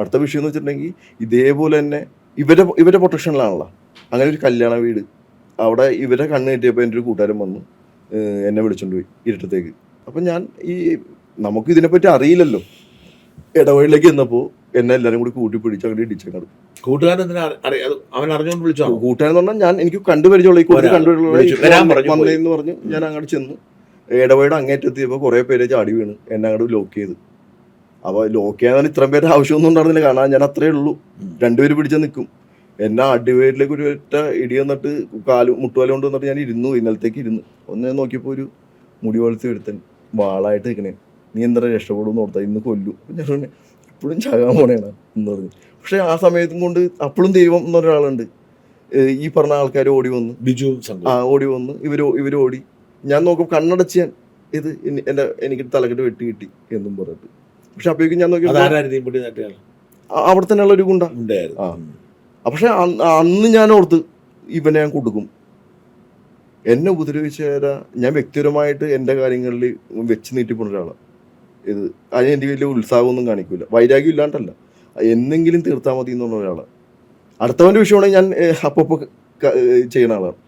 അടുത്ത വിഷയം എന്ന് വെച്ചിട്ടുണ്ടെങ്കിൽ ഇതേപോലെ തന്നെ ഇവരെ ഇവരെ പ്രൊട്ടക്ഷനിലാണല്ലോ അങ്ങനെ ഒരു കല്യാണ വീട്. അവിടെ ഇവരെ കണ്ണ് കിട്ടിയപ്പോൾ എന്റെ ഒരു കൂട്ടുകാരൻ വന്നു എന്നെ വിളിച്ചോണ്ട് പോയി ഇരുട്ടത്തേക്ക്. അപ്പം ഞാൻ ഈ നമുക്ക് ഇതിനെപ്പറ്റി അറിയില്ലല്ലോ. ഇടവഴിയിലേക്ക് ചെന്നപ്പോൾ എന്നെ എല്ലാവരും കൂടി കൂട്ടി പിടിച്ച് അങ്ങനെ ഇടിച്ചങ്ങോട്ട് കൂട്ടുകാരൻ അവൻ അറിഞ്ഞുകൊണ്ട് വിളിച്ചോ? കൂട്ടുകാരൻ എന്ന് പറഞ്ഞാൽ ഞാൻ എനിക്ക് കണ്ടുപരിചയമുള്ള ഈ കൂട്ടി കണ്ടുപരിചയമുള്ള പറഞ്ഞു ഞാൻ അങ്ങോട്ട് ചെന്നു. ഇടവഴിയുടെ അങ്ങേറ്റെത്തിയപ്പോൾ കുറേ പേര് ചാടി വീണ് എന്നെ അങ്ങോട്ട് ലോക്ക് ചെയ്ത്. അപ്പോൾ ലോക്ക് ചെയ്യാൻ ഇത്രയും പേരുടെ ആവശ്യമൊന്നും ഉണ്ടായിരുന്നില്ല. കാരണം ഞാൻ അത്രേ ഉള്ളൂ. രണ്ടുപേര് പിടിച്ച് നിൽക്കും എന്നെ അടിവേരിലേക്ക് ഒരു ഒറ്റ ഇടി വന്നിട്ട് കാൽ മുട്ടുവാല കൊണ്ട് വന്നിട്ട് ഞാൻ ഇരുന്നു ഇന്നലത്തേക്ക് ഇരുന്നു. ഒന്ന് നോക്കിയപ്പോൾ ഒരു മുടി വളർത്തി എടുത്തൻ. വാളായിട്ട് നിൽക്കണേ. നീ എന്താ രക്ഷപ്പെടും എന്ന് ഓർത്താ ഇന്ന് കൊല്ലും. ഞാൻ പറഞ്ഞു ഇപ്പോഴും ചാകാൻ പോണേണ് എന്ന് പറഞ്ഞു. പക്ഷേ ആ സമയത്തും കൊണ്ട് അപ്പോഴും ദൈവം എന്നൊരാളുണ്ട് ഈ പറഞ്ഞ ആൾക്കാർ ഓടി വന്നു. ബിജു ആ ഓടി വന്ന്. ഇവർ ഇവർ ഓടി. ഞാൻ നോക്കും കണ്ണടച്ച് ഞാൻ ഇത് എന്റെ എനിക്ക് തലക്കെട്ട് വെട്ടി കിട്ടി എന്നും പറഞ്ഞിട്ട്. പക്ഷെ അപ്പോഴേക്കും ഞാൻ നോക്കി അവിടെ തന്നെയുള്ള ഒരു ഗുണ്ട. ഉണ്ടായിരുന്നു. പക്ഷെ അന്ന് ഞാൻ ഓർത്ത് ഇവനെ ഞാൻ കൊടുക്കും. എന്നെ ഉപദ്രവിച്ചേരാ ഞാൻ വ്യക്തിപരമായിട്ട് എന്റെ കാര്യങ്ങളിൽ വെച്ച് നീട്ടിപ്പോണ ഒരാളാണ് ഇത് അതിന് എന്റെ വലിയ ഉത്സാഹമൊന്നും കാണിക്കൂല. വൈരാഗ്യം ഇല്ലാണ്ടല്ല. എന്നെങ്കിലും തീർത്താൽ മതി എന്നുള്ള ഒരാളാണ് അടുത്തവന്റെ വിഷയമാണെങ്കിൽ ഞാൻ അപ്പോൾ ചെയ്യണ ആളാണ്